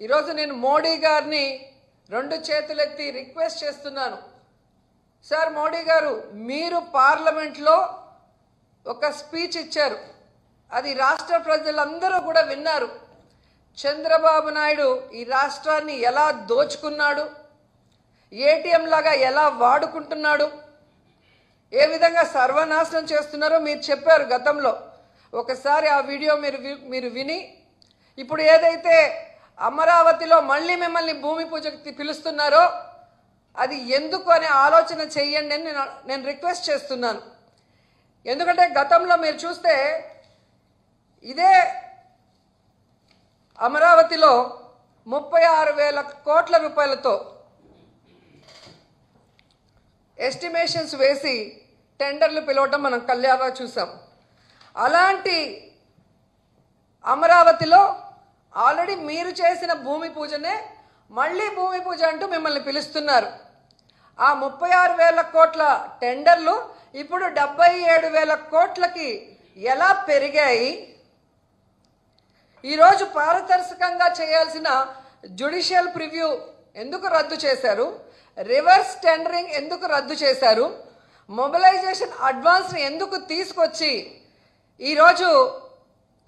ఈరోజు నేను మోడీ గారిని రెండు చేతులెత్తి రిక్వెస్ట్ చేస్తున్నాను. సార్ మోడీ గారు మీరు పార్లమెంట్లో ఒక స్పీచ్ ఇచ్చారు. అది రాష్ట్ర ప్రజలందరూ కూడా విన్నారు. చంద్రబాబు నాయుడు ఈ రాష్ట్రాన్ని ఎలా దోచుకున్నాడు? ఏటీఎం లాగా ఎలా వాడుకుంటున్నాడు? ఏ విధంగా సర్వనాశనం చేస్తున్నారో మీరు చెప్పారు గతంలో. ఒకసారి ఆ వీడియో మీరు మీరు విని ఇప్పుడు ఏదైతే అమరావతిలో మళ్ళీ మిమ్మల్ని భూమి పూజకి పిలుస్తున్నారో అది ఎందుకు అనే ఆలోచన చెయ్యండి అని నేను నేను రిక్వెస్ట్ చేస్తున్నాను. ఎందుకంటే గతంలో మీరు చూస్తే ఇదే అమరావతిలో ముప్పై ఆరు వేల కోట్ల రూపాయలతో ఎస్టిమేషన్స్ వేసి టెండర్లు పిలవటం మనం కళ్యాణ చూసాం. అలాంటి అమరావతిలో ఆల్రెడీ మీరు చేసిన భూమి పూజనే మళ్ళీ భూమి పూజ అంటూ మిమ్మల్ని పిలుస్తున్నారు. ఆ ముప్పై ఆరు వేల కోట్ల టెండర్లు ఇప్పుడు డెబ్బై ఏడు వేల కోట్లకి ఎలా పెరిగాయి? ఈరోజు పారదర్శకంగా చేయాల్సిన జ్యుడిషియల్ ప్రివ్యూ ఎందుకు రద్దు చేశారు? రివర్స్ టెండరింగ్ ఎందుకు రద్దు చేశారు? మొబిలైజేషన్ అడ్వాన్స్ని ఎందుకు తీసుకొచ్చి ఈరోజు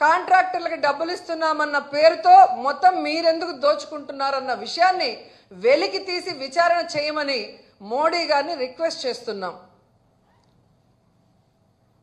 కాంట్రాక్టర్లకి డబ్బులు ఇస్తున్నామన్న పేరుతో మొత్తం మీరెందుకు దోచుకుంటున్నారన్న విషయాన్ని వెలికి తీసి విచారణ చేయమని మోడీ గారిని రిక్వెస్ట్ చేస్తున్నాం.